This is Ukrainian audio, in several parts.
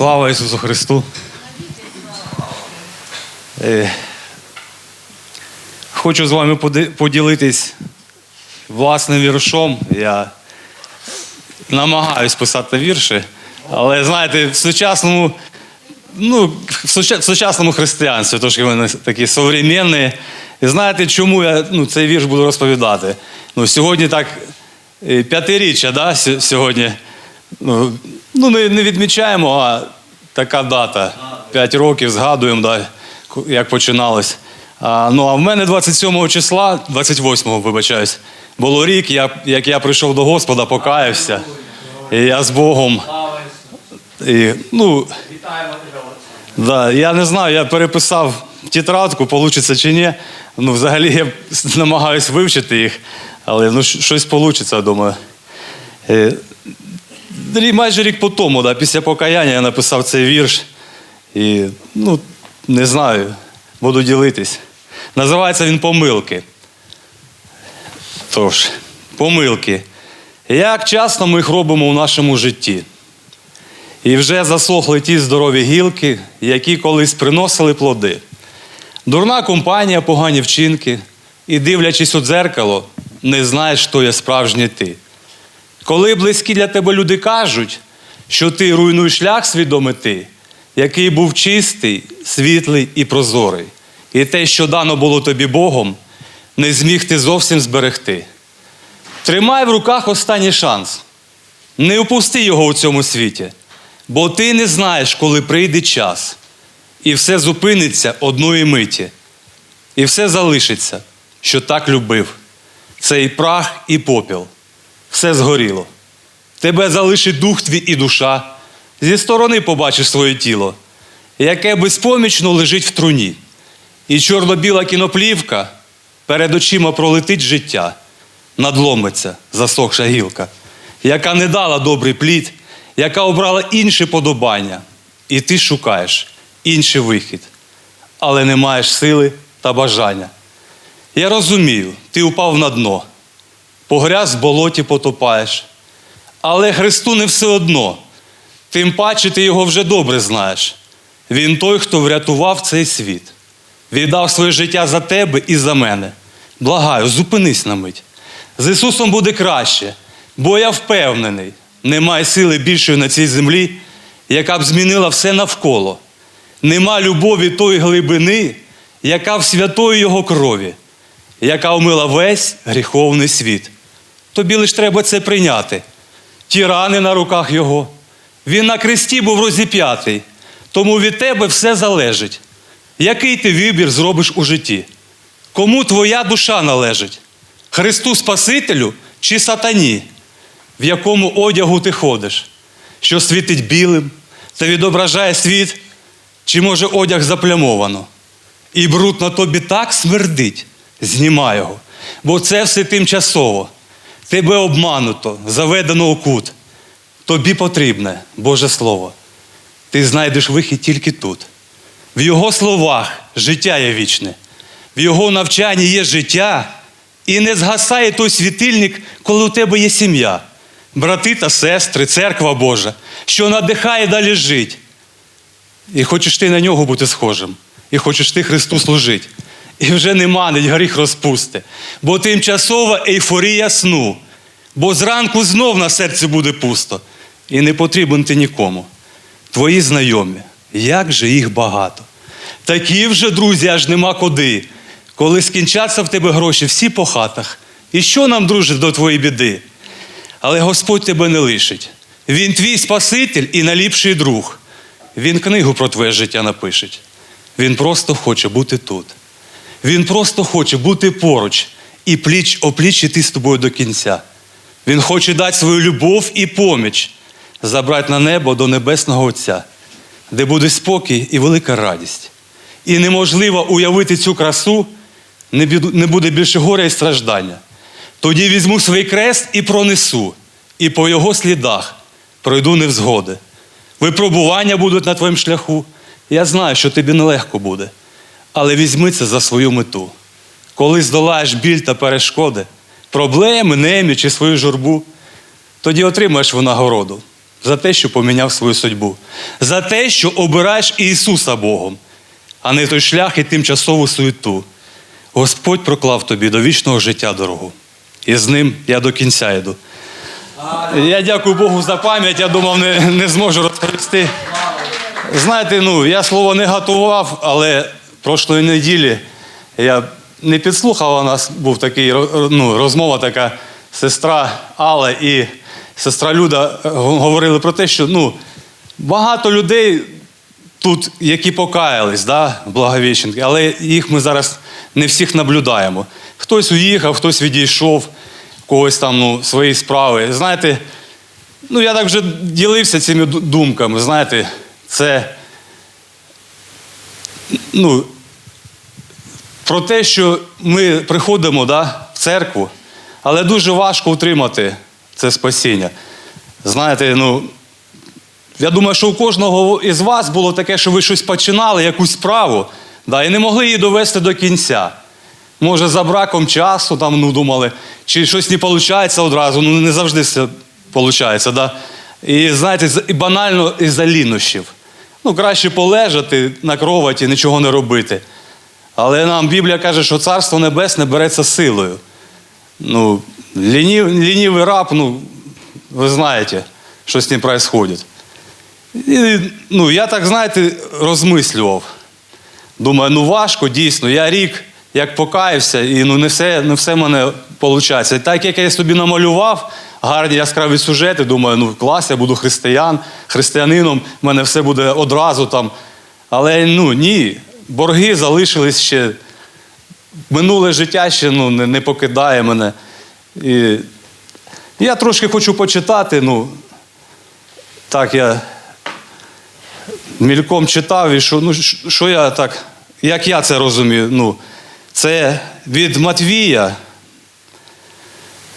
Слава Ісусу Христу! Е, Хочу з вами поділитись власним віршом. Я намагаюсь писати вірші, але знаєте, в сучасному, ну, в сучасному християнстві, трошки вони такі современні. І знаєте, чому я ну, цей вірш буду розповідати? Ну, сьогодні так е, п'ятиріччя, да, сьогодні. Ну, ну не, не відмічаємо, а така дата. П'ять років згадуємо, да, як починалось. А, ну, а в мене 27 числа, 28-го, вибачаюсь, було рік, я, як я прийшов до Господа, покаявся. І я з Богом. І, ну, Да, я не знаю, я переписав тетрадку, вийде чи ні. Ну, взагалі я намагаюся вивчити їх, але ну, щось вийде, думаю. Е, майже рік по тому, да, після покаяння я написав цей вірш. І, ну, не знаю, буду ділитись. Називається він Помилки. Тож, помилки. Як часто ми їх робимо у нашому житті? І вже засохли ті здорові гілки, які колись приносили плоди. Дурна компанія, погані вчинки, і, дивлячись у дзеркало, не знаєш, хто є справжній ти. Коли близькі для тебе люди кажуть, що ти руйнуєш шлях свій до мети, який був чистий, світлий і прозорий, і те, що дано було тобі Богом, не зміг ти зовсім зберегти. Тримай в руках останній шанс. Не упусти його у цьому світі, бо ти не знаєш, коли прийде час, і все зупиниться одної миті, і все залишиться, що так любив. Цей прах і попіл, все згоріло. Тебе залишить дух твій і душа. Зі сторони побачиш своє тіло, яке безпомічно лежить в труні. І чорно-біла кіноплівка перед очима пролетить життя, надломиться засохша гілка, яка не дала добрий плід, яка обрала інше подобання. І ти шукаєш інший вихід, але не маєш сили та бажання. Я розумію, ти упав на дно, погряз в болоті потопаєш. Але Христу не все одно. Тим паче ти його вже добре знаєш. Він той, хто врятував цей світ, віддав своє життя за тебе і за мене. Благаю, зупинись на мить. З Ісусом буде краще, бо я впевнений, немає сили більшої на цій землі, яка б змінила все навколо. Нема любові тої глибини, яка в святої Його крові, яка омила весь гріховний світ. Тобі лиш треба це прийняти. Ті рани на руках Його. Він на кресті був розіп'ятий, тому від тебе все залежить. Який ти вибір зробиш у житті? Кому твоя душа належить? Христу Спасителю чи сатані? В якому одягу ти ходиш, що світить білим та відображає світ, чи може одяг заплямовано? І бруд на тобі так смердить, знімай його, бо це все тимчасово. Тебе обмануто, заведено у кут. Тобі потрібне Боже Слово. Ти знайдеш вихід тільки тут. В Його словах життя є вічне, в Його навчанні є життя, і не згасає той світильник, коли у тебе є сім'я, брати та сестри, церква Божа, що надихає далі жити. І хочеш ти на нього бути схожим, і хочеш ти Христу служити. І вже не манить гріх розпусти, бо тимчасова ейфорія сну, бо зранку знов на серці буде пусто, і не потрібен ти нікому. Твої знайомі, як же їх багато. Такі вже, друзі, аж нема куди. Коли скінчаться в тебе гроші всі по хатах. І що нам, друже, до твоєї біди? Але Господь тебе не лишить. Він твій Спаситель і наліпший друг. Він книгу про твоє життя напишеть. Він просто хоче бути тут. Він просто хоче бути поруч і пліч опліч іти з тобою до кінця. Він хоче дати свою любов і поміч, забрати на небо до Небесного Отця, де буде спокій і велика радість. І неможливо уявити цю красу, не буде більше горя і страждання. Тоді візьму свій крест і пронесу, і по його слідах пройду невзгоди. Випробування будуть на твоєму шляху. Я знаю, що тобі нелегко буде, але візьми це за свою мету. Коли здолаєш біль та перешкоди, проблеми, немі чи свою журбу, тоді отримаєш винагороду. за те, що поміняв свою судьбу, за те, що обираєш Ісуса Богом, а не той шлях і тимчасову суету. Господь проклав тобі до вічного життя дорогу. І з ним я до кінця йду. Я дякую Богу за пам'ять, я думав, не, не зможу розповісти. Знаєте, ну, я слово не готував, але прошлої неділі я не підслухав, у нас був такий ну, розмова така сестра Алла і сестра Люда е, говорили про те, що ну, багато людей тут, які покаялись, да, Благовіщенки, але їх ми зараз не всіх наблюдаємо. Хтось уїхав, хтось відійшов, когось там ну, свої справи. Знаєте, ну я так вже ділився цими думками. Знаєте, це ну, про те, що ми приходимо да, в церкву, але дуже важко утримати це спасіння. Знаєте, ну, я думаю, що у кожного із вас було таке, що ви щось починали, якусь справу, да, і не могли її довести до кінця. Може, за браком часу там, ну, думали, чи щось не виходить одразу, ну не завжди все виходить. Да? І знаєте, банально із-за лінощів. Ну, краще полежати на кроваті, нічого не робити. Але нам Біблія каже, що Царство Небесне береться силою. Ну, лінів, лінівий раб, ну, ви знаєте, що з ним відбувається. І, ну, я так, знаєте, розмислював. Думаю, ну важко, дійсно. Я рік як покаявся, і ну, не все, не все в мене виходить. Так як я собі намалював гарні яскраві сюжети, думаю, ну клас, я буду християн, християнином, в мене все буде одразу там. Але ну ні, борги залишились ще. Минуле життя ще ну, не, не покидає мене. І я трошки хочу почитати, ну, так я мільком читав, і що, ну, що я так, як я це розумію? Ну, це від Матвія,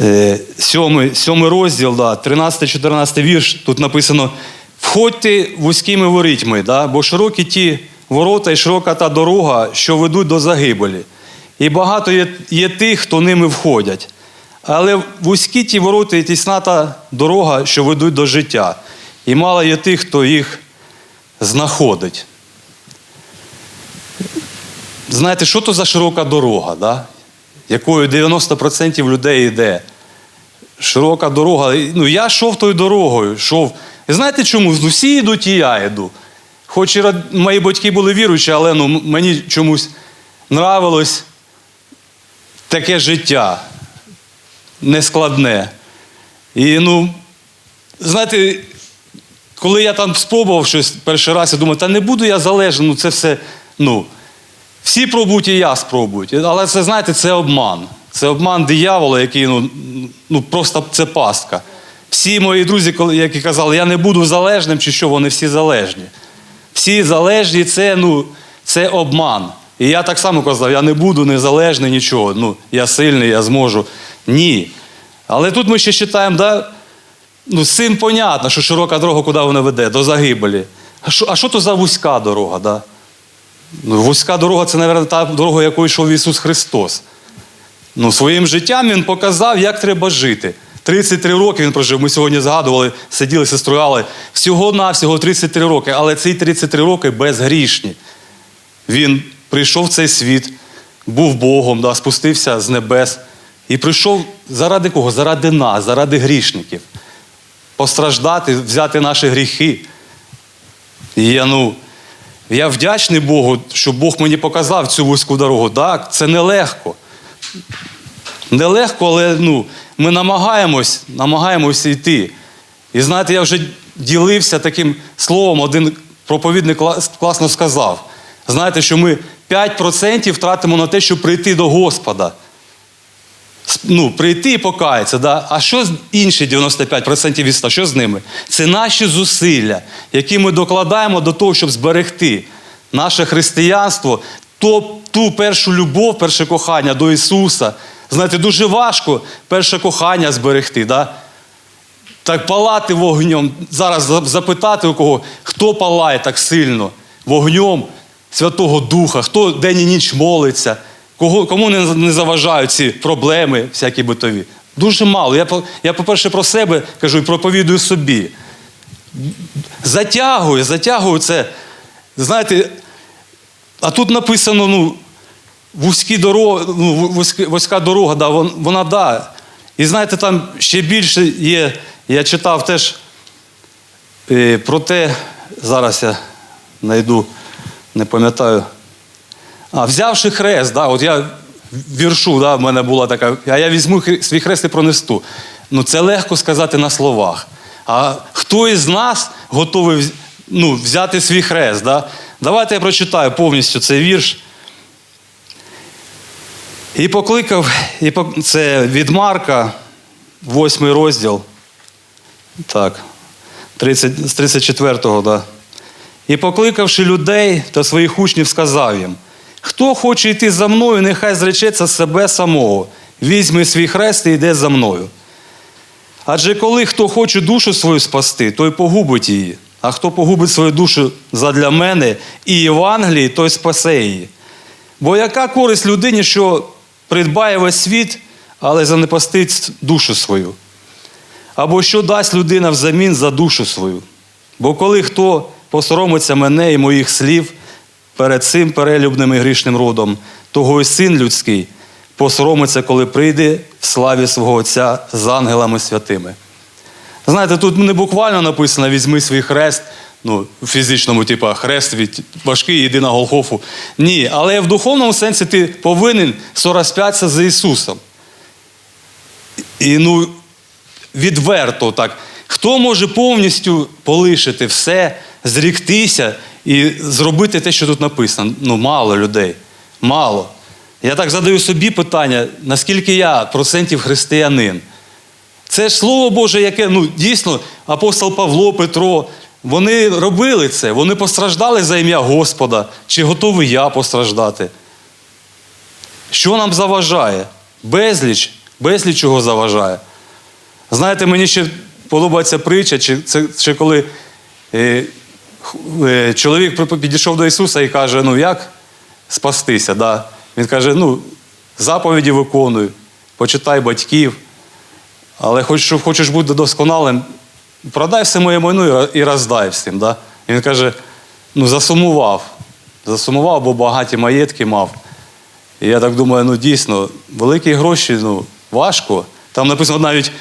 е, сьомий, сьомий розділ, да, 13-14 вірш, тут написано: входьте вузькими ворітьми, да, бо широкі ті ворота і широка та дорога, що ведуть до загибелі. І багато є, є тих, хто ними входять. Але вузькі ті ворота і тісна та дорога, що ведуть до життя. І мало є тих, хто їх знаходить. Знаєте, що то за широка дорога, да? Якою 90% людей йде? Широка дорога. Ну, я йшов тою дорогою. йшов. І знаєте чому? Всі йдуть, і я йду. Хоч і род- мої батьки були віруючі, але ну, мені чомусь нравилось таке життя нескладне. І ну, знаєте, коли я там спробував щось перший раз, я думаю, та не буду я залежний, ну це все, ну, всі пробують і я спробують. Але це, знаєте, це обман. Це обман диявола, який ну, ну просто це пастка. Всі мої друзі, які казали, я не буду залежним, чи що, вони всі залежні. Всі залежні, це, ну, це обман. І я так само казав, я не буду незалежний нічого. Ну, я сильний, я зможу. Ні. Але тут ми ще читаємо, да, ну, цим понятно, що широка дорога, куди вона веде, до загибелі. А що, а що то за вузька дорога? Да? Ну, вузька дорога це, мабуть, та дорога, якою йшов Ісус Христос. Ну, своїм життям Він показав, як треба жити. 33 роки він прожив. Ми сьогодні згадували, сиділи, сестрою Алли. Всього-навсього 33 роки, але ці 33 роки безгрішні. Він прийшов в цей світ, був Богом, да, спустився з небес. І прийшов заради кого? Заради нас, заради грішників. Постраждати, взяти наші гріхи. І я, ну, я вдячний Богу, що Бог мені показав цю вузьку дорогу. Так, це нелегко. Нелегко, але ну, ми намагаємось, намагаємось йти. І знаєте, я вже ділився таким словом, один проповідник класно сказав. Знаєте, що ми 5% втратимо на те, щоб прийти до Господа. Ну, прийти і покаятися. Да? А що з інші 95% від 100? Що з ними? Це наші зусилля, які ми докладаємо до того, щоб зберегти наше християнство, то, ту першу любов, перше кохання до Ісуса. Знаєте, дуже важко перше кохання зберегти. Да? Так палати вогнем. Зараз запитати у кого, хто палає так сильно вогнем Святого Духа, хто день і ніч молиться, кого, кому не, не заважають ці проблеми, всякі битові. Дуже мало. Я, я, по-перше, про себе кажу і проповідую собі. затягує, затягує це. Знаєте, а тут написано, ну, вузькі дорога, ну, вузька дорога, да, вона да. І знаєте, там ще більше є, я читав теж е, про те, зараз я знайду, не пам'ятаю. А, взявши хрест, да, от я віршу, да, в мене була така, а я візьму свій хрест і пронесту. Ну, це легко сказати на словах. А хто із нас готовий ну, взяти свій хрест? Да? Давайте я прочитаю повністю цей вірш. І покликав, і пок- це від Марка, восьмий розділ. Так, 30, з 34-го, да. І покликавши людей та своїх учнів, сказав їм: хто хоче йти за мною, нехай зречеться себе самого, візьме свій хрест і йде за мною. Адже коли хто хоче душу свою спасти, той погубить її. А хто погубить свою душу задля мене і Євангелії, той спасе її. Бо яка користь людині, що придбає весь світ, але занепастить душу свою? Або що дасть людина взамін за душу свою? Бо коли хто посоромиться мене і моїх слів перед цим перелюбним і грішним родом, того й син людський посоромиться, коли прийде в славі свого Отця з ангелами святими. Знаєте, тут не буквально написано візьми свій хрест, ну, в фізичному, типу, хрест від важкий, йди на Голгофу. Ні, але в духовному сенсі ти повинен сорозп'ятися за Ісусом. І ну, відверто так. Хто може повністю полишити все, зріктися і зробити те, що тут написано? Ну, мало людей. Мало. Я так задаю собі питання, наскільки я процентів християнин. Це ж слово Боже, яке ну, дійсно апостол Павло, Петро, вони робили це, вони постраждали за ім'я Господа. Чи готовий я постраждати? Що нам заважає? Безліч, безліч чого заважає. Знаєте, мені ще подобається притча, чи, це, чи коли е, чоловік підійшов до Ісуса і каже, ну як спастися? Да? Він каже, ну, заповіді виконуй, почитай батьків, але хоч, хочеш бути досконалим, продай все моє майно і роздай всім. Да? І він каже, ну засумував. Засумував, бо багаті маєтки мав. І я так думаю, ну дійсно, великі гроші ну, важко. Там написано навіть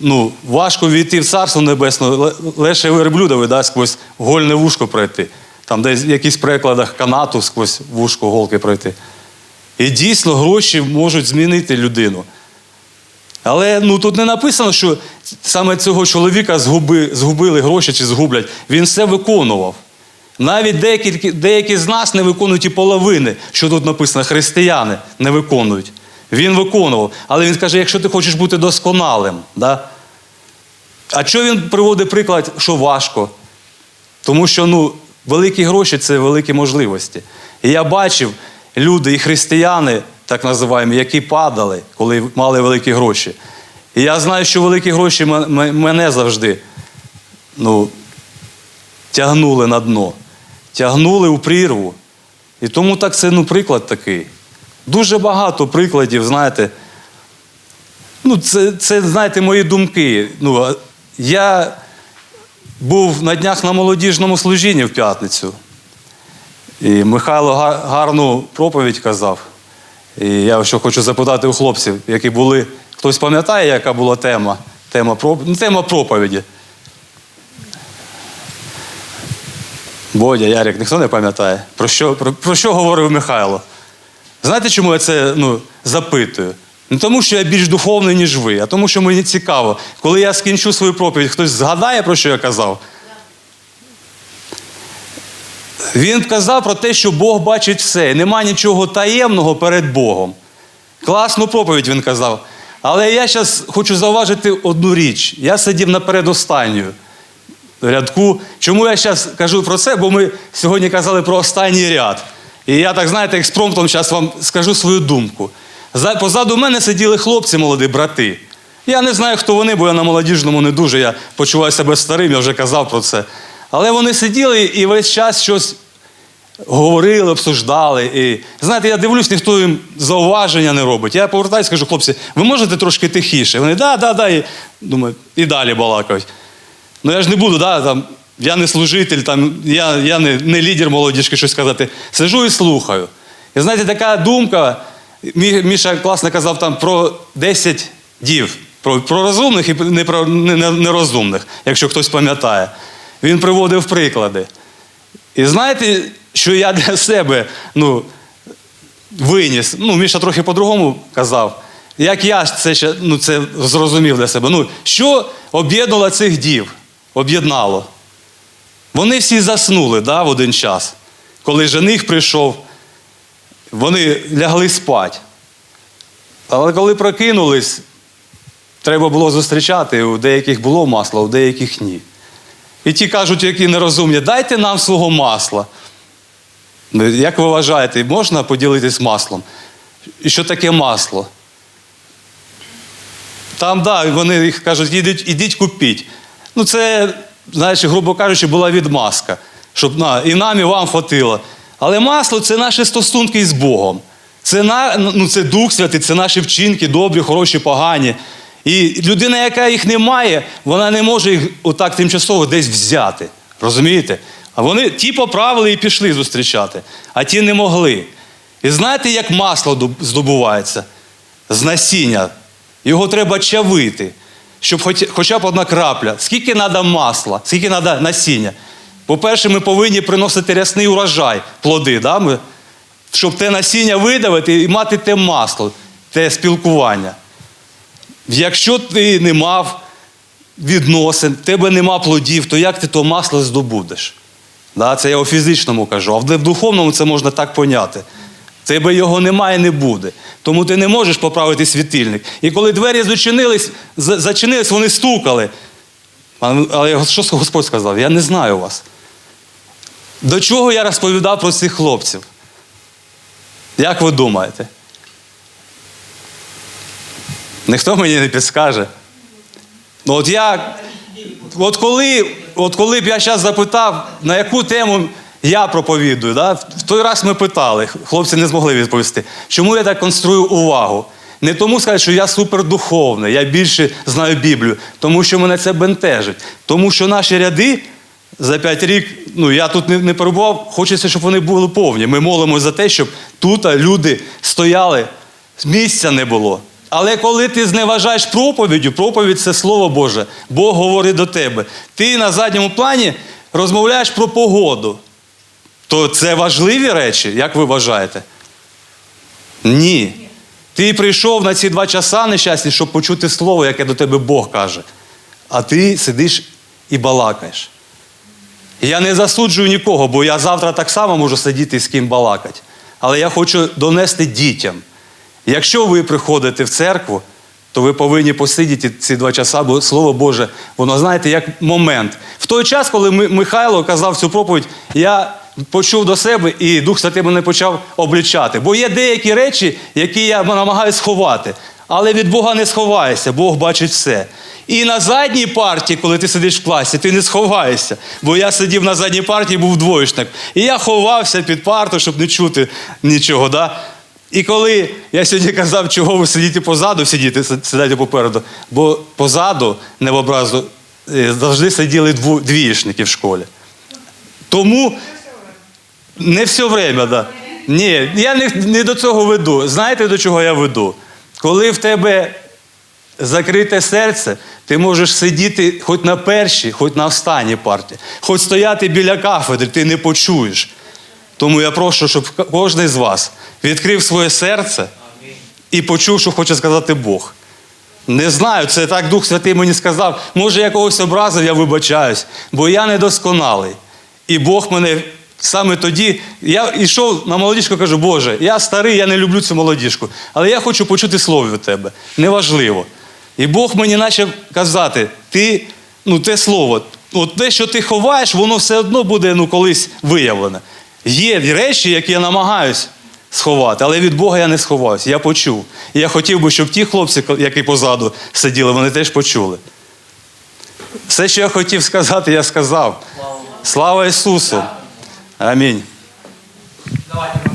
ну, важко війти в царство небесне, лише верблюдові да, сквозь гольне вушко пройти. Там десь в якихось перекладах канату сквозь вушко голки пройти. І дійсно гроші можуть змінити людину. Але ну, тут не написано, що саме цього чоловіка згуби, згубили гроші чи згублять. Він все виконував. Навіть деякі, деякі з нас не виконують і половини, що тут написано, християни не виконують. Він виконував. Але він каже, якщо ти хочеш бути досконалим, да? а що він приводить приклад, що важко? Тому що ну, великі гроші це великі можливості. І я бачив люди і християни, так називаємо, які падали, коли мали великі гроші. І я знаю, що великі гроші мене завжди ну, тягнули на дно, тягнули у прірву. І тому так це ну, приклад такий. Дуже багато прикладів, знаєте. Ну, це, це, знаєте, мої думки. Ну, я був на днях на молодіжному служінні в п'ятницю. І Михайло гарну проповідь казав. І я що хочу запитати у хлопців, які були. Хтось пам'ятає, яка була тема? Тема, проп... ну, тема проповіді. Бодя, Ярик, ніхто не пам'ятає. Про що, про, про що говорив Михайло? Знаєте, чому я це ну, запитую? Не тому, що я більш духовний, ніж ви, а тому, що мені цікаво, коли я скінчу свою проповідь, хтось згадає, про що я казав? Він казав про те, що Бог бачить все, нема нічого таємного перед Богом. Класну проповідь він казав. Але я зараз хочу зауважити одну річ. Я сидів на передостанню рядку. Чому я зараз кажу про це? Бо ми сьогодні казали про останній ряд. І я так, знаєте, експромтом зараз вам скажу свою думку. Позаду мене сиділи хлопці, молоді брати. Я не знаю, хто вони, бо я на молодіжному не дуже. Я почуваю себе старим, я вже казав про це. Але вони сиділи і весь час щось говорили, обсуждали. І знаєте, я дивлюсь, ніхто їм зауваження не робить. Я повертаюся, кажу, хлопці, ви можете трошки тихіше? Вони да, да, да. І думаю, і далі балакають. Ну я ж не буду, да, там, я не служитель, там, я, я не, не лідер молодіжки, щось сказати. Сижу і слухаю. І знаєте, така думка, Міша класно казав там про 10 дів, про, про розумних і не про не- не- нерозумних, якщо хтось пам'ятає. Він приводив приклади. І знаєте, що я для себе ну, виніс? Ну, Міша трохи по-другому казав. Як я це, ну, це зрозумів для себе. Ну, що об'єднало цих дів? Об'єднало. Вони всі заснули да, в один час. Коли жених прийшов, вони лягли спати. Але коли прокинулись, треба було зустрічати. У деяких було масло, у деяких ні. І ті кажуть, які нерозумні, дайте нам свого масла. Ну, Як ви вважаєте, можна поділитись маслом? І що таке масло? Там, да, вони їх кажуть, ідіть, ідіть купіть. Ну, це, знаєш, грубо кажучи, була відмазка, щоб на, і нам, і вам хватило. Але масло це наші стосунки з Богом. Це, на, ну, це Дух Святий, це наші вчинки, добрі, хороші, погані. І людина, яка їх не має, вона не може їх отак тимчасово десь взяти. Розумієте? А вони ті поправили і пішли зустрічати, а ті не могли. І знаєте, як масло здобувається? З насіння. Його треба чавити, щоб хоч, хоча б одна крапля. Скільки треба масла, скільки треба насіння? По-перше, ми повинні приносити рясний урожай, плоди, да? ми, щоб те насіння видавити і мати те масло, те спілкування. Якщо ти не мав відносин, тебе нема плодів, то як ти то масло здобудеш? Да, це я у фізичному кажу, а в духовному це можна так поняти. Тебе його немає, не буде. Тому ти не можеш поправити світильник. І коли двері зачинились, зачинились, вони стукали. Але що Господь сказав? Я не знаю вас. До чого я розповідав про цих хлопців? Як ви думаєте? Ніхто мені не підскаже. Ну, от я, от коли, от коли б я зараз запитав, на яку тему я проповідую, да? в той раз ми питали, хлопці не змогли відповісти, чому я так конструю увагу. Не тому сказати, що я супердуховний, я більше знаю Біблію, тому що мене це бентежить. Тому що наші ряди за п'ять рік, ну я тут не, не перебував, хочеться, щоб вони були повні. Ми молимося за те, щоб тут люди стояли, місця не було. Але коли ти зневажаєш проповіддю, проповідь це Слово Боже, Бог говорить до тебе. Ти на задньому плані розмовляєш про погоду. То це важливі речі, як ви вважаєте? Ні. Ти прийшов на ці два часа нещасні, щоб почути слово, яке до тебе Бог каже. А ти сидиш і балакаєш. Я не засуджую нікого, бо я завтра так само можу сидіти і з ким балакати. Але я хочу донести дітям. Якщо ви приходите в церкву, то ви повинні посидіти ці два часа, бо Слово Боже, воно знаєте, як момент. В той час, коли Михайло казав цю проповідь, я почув до себе і Дух Святий мене почав облічати. Бо є деякі речі, які я намагаюся сховати. Але від Бога не сховаєшся, Бог бачить все. І на задній парті, коли ти сидиш в класі, ти не сховаєшся. Бо я сидів на задній парті і був двоєчник. І я ховався під парту, щоб не чути нічого. Да? І коли я сьогодні казав, чого ви сидите позаду, сидіти, сидите попереду, бо позаду, не в образу, е, завжди сиділи дву- в школі. Тому не все время, да. Ні, я не, не до цього веду. Знаєте, до чого я веду? Коли в тебе закрите серце, ти можеш сидіти хоч на першій, хоч на останній парті, хоч стояти біля кафедри, ти не почуєш. Тому я прошу, щоб кожен з вас відкрив своє серце і почув, що хоче сказати Бог. Не знаю, це так Дух Святий мені сказав. Може, я когось образив, я вибачаюсь, бо я недосконалий. І Бог мене саме тоді. Я йшов на молодіжку, кажу, Боже, я старий, я не люблю цю молодіжку, але я хочу почути слово від тебе. Неважливо. І Бог мені почав казати, ти, ну те слово, от те, що ти ховаєш, воно все одно буде ну, колись виявлене. Є речі, які я намагаюсь сховати, але від Бога я не сховаюся. Я почув. І я хотів би, щоб ті хлопці, які позаду сиділи, вони теж почули. Все, що я хотів сказати, я сказав. Слава Ісусу! Амінь. Давайте